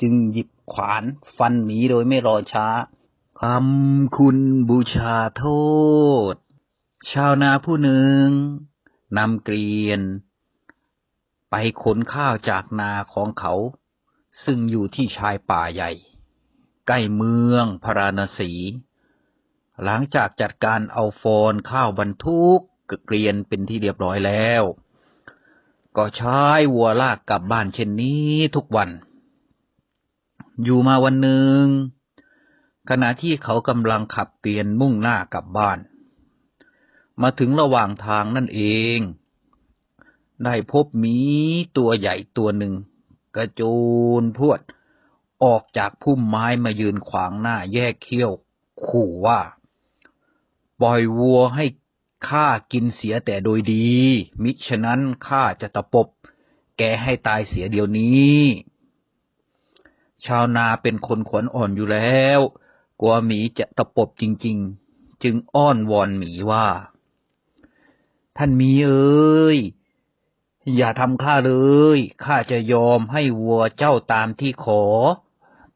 จึงหยิบขวานฟันหมีโดยไม่รอช้าคำคุณบูชาโทษ ชาวนาผู้หนึ่งนำเกลียน ไปขนข้าวจากนาของเขา ซึ่งอยู่ที่ชายป่าใหญ่ ใกล้เมืองพาราณสี หลังจากจัดการเอาฟอนข้าวบรรทุกเกลียนเป็นที่เรียบร้อยแล้ว ก็ใช้วัวลากกลับบ้านเช่นนี้ทุกวัน อยู่มาวันหนึ่งขณะที่เขากำลังขับเกลียนมุ่งหน้ากลับบ้าน มาถึงระหว่างทางนั่นเอง ได้พบหมีตัวใหญ่ตัวหนึ่ง กระโจนพวด ออกจากพุ่มไม้มายืนขวางหน้าแยกเขี้ยว ขู่ว่า ปล่อยวัวให้ข้ากินเสียแต่โดยดี มิฉะนั้นข้าจะตะปบ แกให้ตายเสียเดี๋ยวนี้ ชาวนาเป็นคนขวัญอ่อนอยู่แล้ว กลัวหมีจะตะปบจริง ๆ จึงอ้อนวอนหมีว่า ท่านมีเอ้ยอย่าทำข้าเลย ข้าจะยอมให้วัวเจ้าตามที่ขอ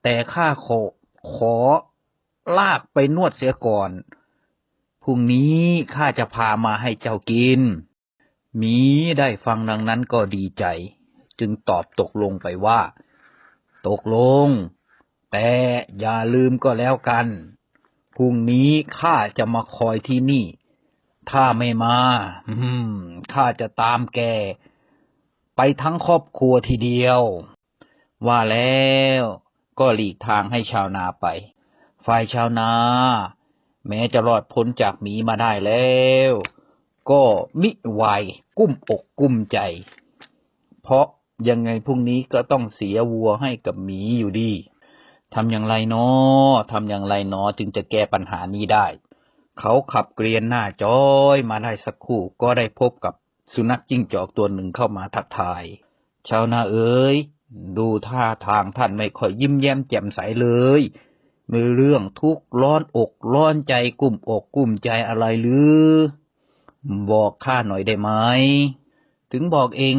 แต่ข้าขอขอ ลากไปนวดเสียก่อน พรุ่งนี้ข้าจะพามาให้เจ้ากินหมีได้ฟังดังนั้นก็ดีใจ จึงตอบตกลงไปว่า ตกลง แต่อย่าลืมก็แล้วกัน พรุ่งนี้ข้าจะมาคอยที่นี่ ถ้าไม่มา อืม ข้าจะตามแก ไปทั้งครอบครัวทีเดียว ว่าแล้วก็หลีกทางให้ชาวนาไป ฝ่ายชาวนา แม้จะรอดพ้นจากหมีมาได้แล้ว ก็มิไหวกุ้มอกกุ้มใจ เพราะ ยังไงพรุ่งนี้ก็ต้องเสียวัวให้กับหมีอยู่ดีทำอย่างไรเนาะทำอย่างไรเนาะจึงจะแก้ปัญหานี้ได้ เขาขับเกรียนหน้าจ้อยมาได้สักครู่ก็ได้พบกับสุนัขจิ้งจอกตัวหนึ่งเข้ามาทักทาย ชาวนาเอ๋ย ดูท่าทางท่านไม่ค่อยยิ้มแย้มแจ่มใสเลย มีเรื่องทุกข์ร้อนอกร้อนใจกุ้มอกกุ้มใจอะไรหรือ บอกข้าหน่อยได้ไหม ถึงบอกเอง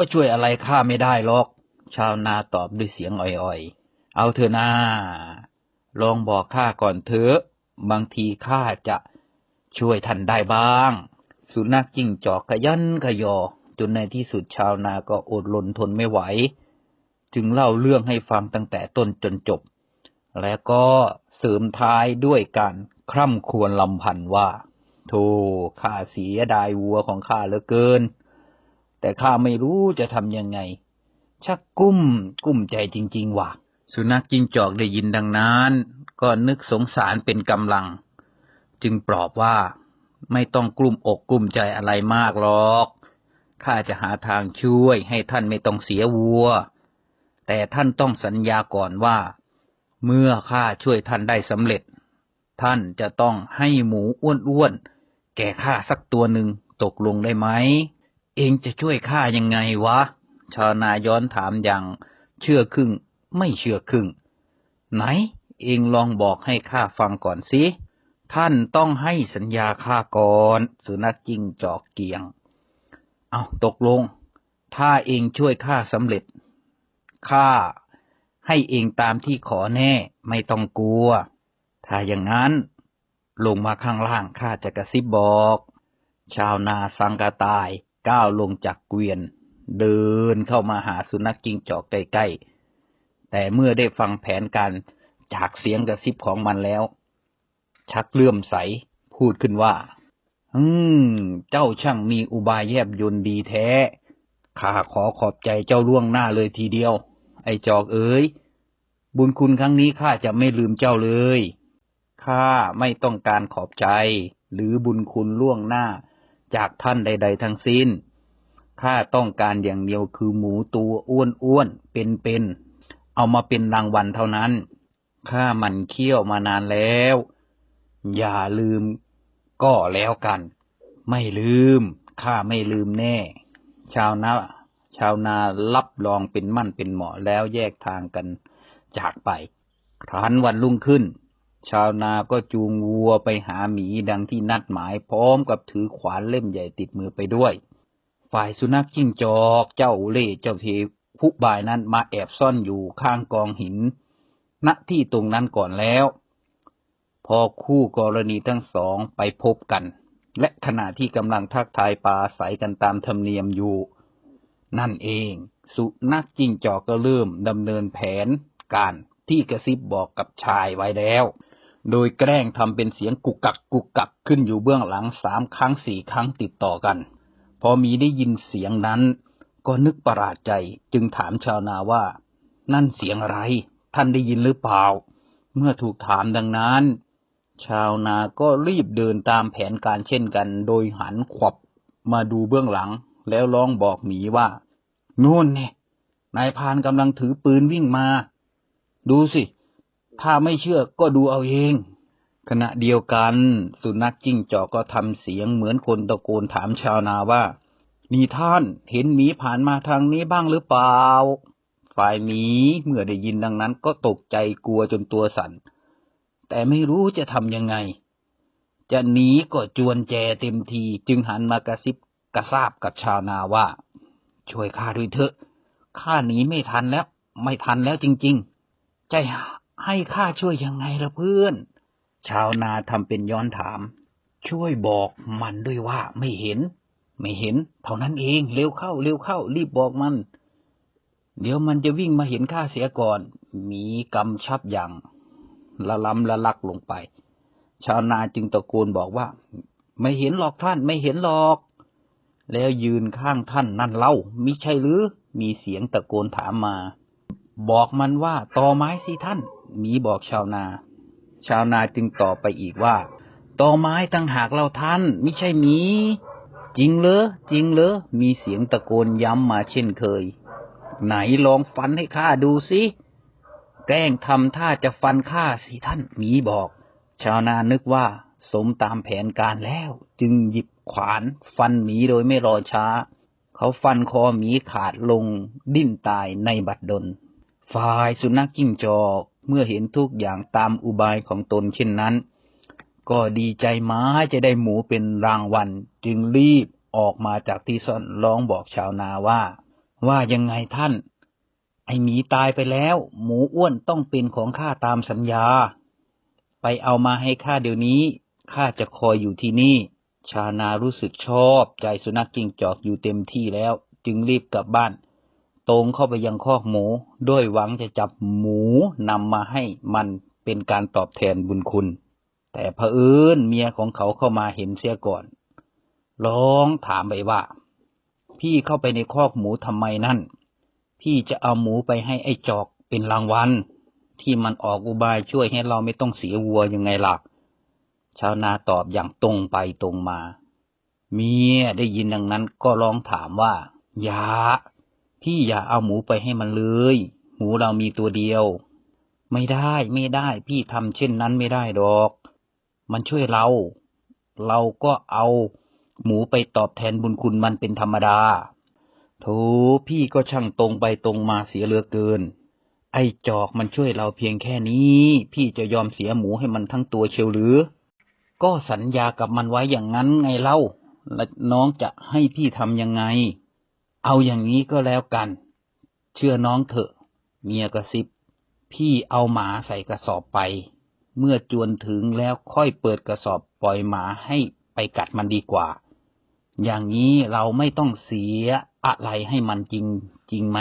ก็ช่วยอะไรข้าไม่ได้หรอก ชาวนาตอบด้วยเสียงอ่อยๆ เอาเถอะนาลองบอกข้าก่อนเถอะ บางทีข้าจะช่วยท่านได้บ้าง สุนัขจิ้งจอกขยันขยอ จนในที่สุดชาวนาก็อดรนทนไม่ไหว จึงเล่าเรื่องให้ฟังตั้งแต่ต้นจนจบ และก็เสริมท้ายด้วยการคร่ำครวญลำพันว่า โธ่ข้าเสียดายวัวของข้าเหลือเกิน แต่ข้าไม่รู้จะทำยังไง ชักกุ้ม กุ้มใจจริง ๆ ว่ะ สุนัขจิ้งจอกได้ยินดังนั้น ก็นึกสงสารเป็นกำลัง จึงปลอบว่าไม่ต้องกลุ้มอกกลุ้มใจอะไรมากหรอก ข้าจะหาทางช่วยให้ท่านไม่ต้องเสียวัว แต่ท่านต้องสัญญาก่อนว่า เมื่อข้าช่วยท่านได้สำเร็จ ท่านจะต้องให้หมูอ้วนๆแก่ข้าสักตัวหนึ่งตกลงได้ไหม เองจะช่วยข้ายังไงวะ ชาวนาย้อนถามอย่าง เชื่อครึ่ง ไม่เชื่อครึ่ง ไหน เองลองบอกให้ข้าฟังก่อนสิ ท่านต้องให้สัญญาข้าก่อน สุนัขจิ้งจอกเกียง เอาตกลง ถ้าเองช่วยข้าสำเร็จ ข้าให้เองตามที่ขอแน่ ไม่ต้องกลัว ถ้าอย่างนั้น ลงมาข้างล่างข้าจะกระซิบบอก ชาวนาสังกตาย ก้าวลงจากเกวียน เดินเข้ามาหาสุนัขจิ้งจอกใกล้ๆ แต่เมื่อได้ฟังแผนการจากเสียงกระซิบของมันแล้ว ชักเลื่อมใส พูดขึ้นว่า อืม เจ้าช่างมีอุบายแยบยนต์ดีแท้ ข้าขอขอบใจเจ้าล่วงหน้าเลยทีเดียว ไอ้จอกเอ๋ย บุญคุณครั้งนี้ข้าจะไม่ลืมเจ้าเลย ข้าไม่ต้องการขอบใจ หรือบุญคุณล่วงหน้า จากท่านใด ๆ ทั้งสิ้น ข้าต้องการอย่างเดียวคือหมูตัวอ้วนๆ เป็นๆ เอามาเป็นรางวัลเท่านั้น ข้ามันเคี่ยวมานานแล้ว อย่าลืมก็แล้วกัน ไม่ลืม ข้าไม่ลืมแน่ ชาวนา ชาวนารับรองเป็นมั่นเป็นเหมาะแล้วแยกทางกันจากไป ครั้นวันรุ่งขึ้น ชาวนาก็จูงวัวไปหาหมีดังที่นัดหมายพร้อมกับถือขวานเล่มใหญ่ติดมือไปด้วย ฝ่ายสุนัขจิ้งจอกเจ้าเล่เจ้าเทผู้บ่ายนั้นมาแอบซ่อนอยู่ข้างกองหิน ณที่ตรงนั้นก่อนแล้ว พอคู่กรณีทั้งสองไปพบกัน และขณะที่กำลังทักทายปลาใสกันตามธรรมเนียมอยู่ นั่นเอง สุนัขจิ้งจอกก็เริ่มดำเนินแผนการที่กระซิบบอกกับชายไว้แล้ว โดยแกล้งทำเป็นเสียงกุกกักกุกกักขึ้นอยู่เบื้องหลังสามครั้งสี่ครั้งติดต่อกัน พอมีได้ยินเสียงนั้น ก็นึกประหลาดใจจึงถามชาวนาว่า นั่นเสียงอะไร ท่านได้ยินหรือเปล่า เมื่อถูกถามดังนั้น ชาวนาก็รีบเดินตามแผนการเช่นกัน โดยหันขวับมาดูเบื้องหลัง แล้วร้องบอกหมีว่านู่นเนี่ยนายพานกำลังถือปืนวิ่งมา ดูสิ ถ้าไม่เชื่อก็ดูเอาเอง ขณะเดียวกัน สุนัขจิ้งจอกก็ทำเสียงเหมือนคนตะโกนถามชาวนาว่า นี่ท่านเห็นหมีผ่านมาทางนี้บ้างหรือเปล่า ฝ่ายหมีเมื่อได้ยินดังนั้นก็ตกใจกลัวจนตัวสั่น แต่ไม่รู้จะทำยังไง จะหนีก็จวนแจเต็มทีจึงหันมากระซิบกระซาบกับชาวนาว่า ช่วยข้าด้วยเถอะข้าหนีไม่ทันแล้ว ไม่ทันแล้วจริง ๆ ใจะ ให้ข้าช่วยยังไงล่ะเพื่อน ชาวนาทำเป็นย้อนถาม ช่วยบอกมันด้วยว่าไม่เห็น ไม่เห็น เท่านั้นเองเร็วเข้าเร็วเข้า รีบบอกมัน เดี๋ยวมันจะวิ่งมาเห็นข้าเสียก่อน มีกำชับอย่างละล้ำละลักลงไป ชาวนาจึงตะโกนบอกว่า ไม่เห็นหรอกท่านไม่เห็นหรอก แล้วยืนข้างท่านนั่นเล่ามิใช่หรือ มีเสียงตะโกนถามมา บอกมันว่าตอไม้สิท่าน มีบอกชาวนา ชาวนาจึงตอบไปอีกว่าตอไม้ตั้งหากเราท่านมิใช่หมี จริงเหรอจริงเหรอมีเสียงตะโกนย้ำมาเช่นเคย ไหนลองฟันให้ข้าดูสิแกล้งทำท่าจะฟันข้าสิท่านหมีบอก ชาวนานึกว่า สมตามแผนการแล้ว จึงหยิบขวานฟันหมีโดยไม่รอช้า เขาฟันคอหมีขาดลงดิ้นตายในบัดดลฝ่ายสุนัขจิ้งจอก เมื่อเห็นทุกอย่างตามอุบายของตนเช่นนั้น ก็ดีใจม้าจะได้หมูเป็นรางวัล จึงรีบออกมาจากที่ซ่อนร้องบอกชาวนาว่า ว่ายังไงท่าน ไอหมีตายไปแล้ว หมูอ้วนต้องเป็นของข้าตามสัญญา ไปเอามาให้ข้าเดี๋ยวนี้ข้าจะคอยอยู่ที่นี่ ชานารู้สึกชอบใจสุนัขจิงจอกอยู่เต็มที่แล้ว จึงรีบกลับบ้าน ตรงเข้าไปยังคอกหมูด้วยหวังจะจับหมูนำมาให้มันเป็นการตอบแทนบุญคุณ แต่เผอิญเมียของเขาเข้ามาเห็นเสียก่อน ร้องถามไปว่า พี่เข้าไปในคอกหมูทำไมนั่น พี่จะเอาหมูไปให้ไอ้จอกเป็นรางวัลที่มันออกอุบายช่วยให้เราไม่ต้องเสียวัวยังไงล่ะ ชาวนาตอบอย่างตรงไปตรงมา เมียได้ยินดังนั้นก็ร้องถามว่า ยา พี่อย่าเอาหมูไปให้มันเลย หมูเรามีตัวเดียว ไม่ได้ไม่ได้ พี่ทำเช่นนั้นไม่ได้ดอก มันช่วยเรา เราก็เอาหมูไปตอบแทนบุญคุณมันเป็นธรรมดาโธ่พี่ก็ช่างตรงไปตรงมาเสียเหลือเกิน ไอ้จอกมันช่วยเราเพียงแค่นี้ พี่จะยอมเสียหมูให้มันทั้งตัวเชียวหรือ ก็สัญญากับมันไว้อย่างนั้นไงเล่า แล้วน้องจะให้พี่ทำยังไง เอาอย่างนี้ก็แล้วกัน เชื่อน้องเถอะ เมียกระซิบ พี่เอาหมาใส่กระสอบไป เมื่อจวนถึงแล้วค่อยเปิดกระสอบปล่อยหมาให้ไปกัดมันดีกว่า อย่างนี้เราไม่ต้องเสียอะไรให้มันจริงจริงไหม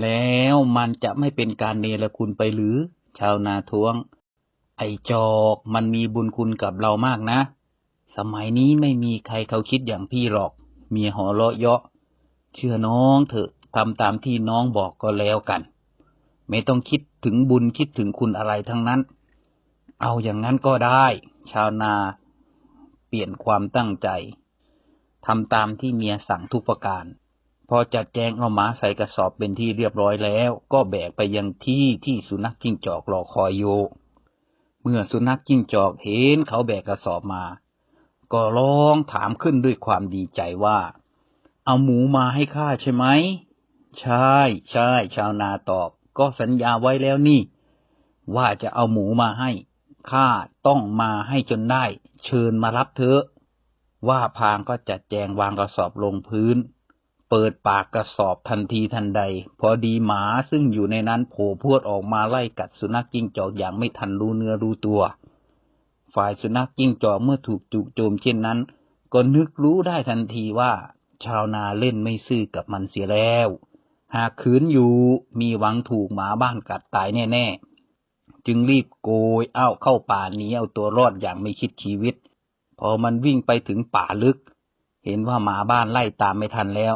แล้วมันจะไม่เป็นการเนรคุณไปหรือ ชาวนาท้วง ไอจอกมันมีบุญคุณกับเรามากนะ สมัยนี้ไม่มีใครเขาคิดอย่างพี่หรอก เมียหัวเราะเยาะ เชื่อน้องเถอะทำตามที่น้องบอกก็แล้วกัน ไม่ต้องคิดถึงบุญคิดถึงคุณอะไรทั้งนั้น เอาอย่างนั้นก็ได้ ชาวนาเปลี่ยนความตั้งใจทำตามที่เมียสั่งทุกประการ พอจัดแจงเอาหมาใส่กระสอบเป็นที่เรียบร้อยแล้ว ก็แบกไปยังที่ที่สุนัขจิ้งจอกรอคอยอยู่เมื่อสุนัขจิ้งจอกเห็นเขาแบกกระสอบมา ก็ร้องถามขึ้นด้วยความดีใจว่า เอาหมูมาให้ข้าใช่ไหม ใช่ใช่ชาวนาตอบ ก็สัญญาไว้แล้วนี่ ว่าจะเอาหมูมาให้ ข้าต้องมาให้จนได้ เชิญมารับเถอะ ว่าพางก็จัดแจงวางกระสอบลงพื้น เปิดปากกระสอบทันทีทันใด พอดีหมาซึ่งอยู่ในนั้นโผล่พรวดออกมาไล่กัดสุนัขจิ้งจอกอย่างไม่ทันรู้เนื้อรู้ตัว ฝ่ายสุนัขจิ้งจอกเมื่อถูกจุกโจมเช่นนั้นก็นึกรู้ได้ทันทีว่า ชาวนาเล่นไม่ซื่อกับมันเสียแล้ว หากขืนอยู่มีหวังถูกหมาบ้านกัดตายแน่ๆ จึงรีบโกยเอ้าเข้าป่าหนีเอาตัวรอดอย่างไม่คิดชีวิต พอมันวิ่งไปถึงป่าลึก เห็นว่าหมาบ้านไล่ตามไม่ทันแล้ว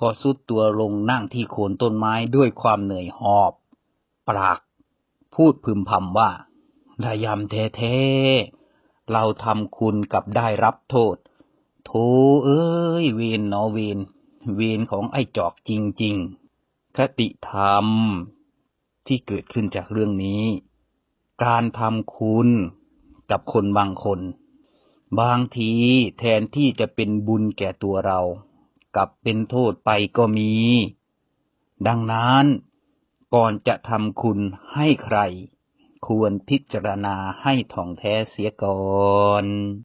ก็สุดตัวลงนั่งที่โคนต้นไม้ด้วยความเหนื่อยหอบ ปราก พูดพึมพำว่าระยำแท้ๆเราทำคุณกับได้รับโทษ โธเอ้ย เวนเนอเวนเวนของไอ้จอกจริง ๆ คติธรรมที่เกิดขึ้นจากเรื่องนี้ การทำคุณกับคนบางคน บางทีแทนที่จะเป็นบุญแก่ตัวเรา กลับเป็นโทษไปก็มี ดังนั้นก่อนจะทำคุณให้ใคร ควรพิจารณาให้ท่องแท้เสียก่อน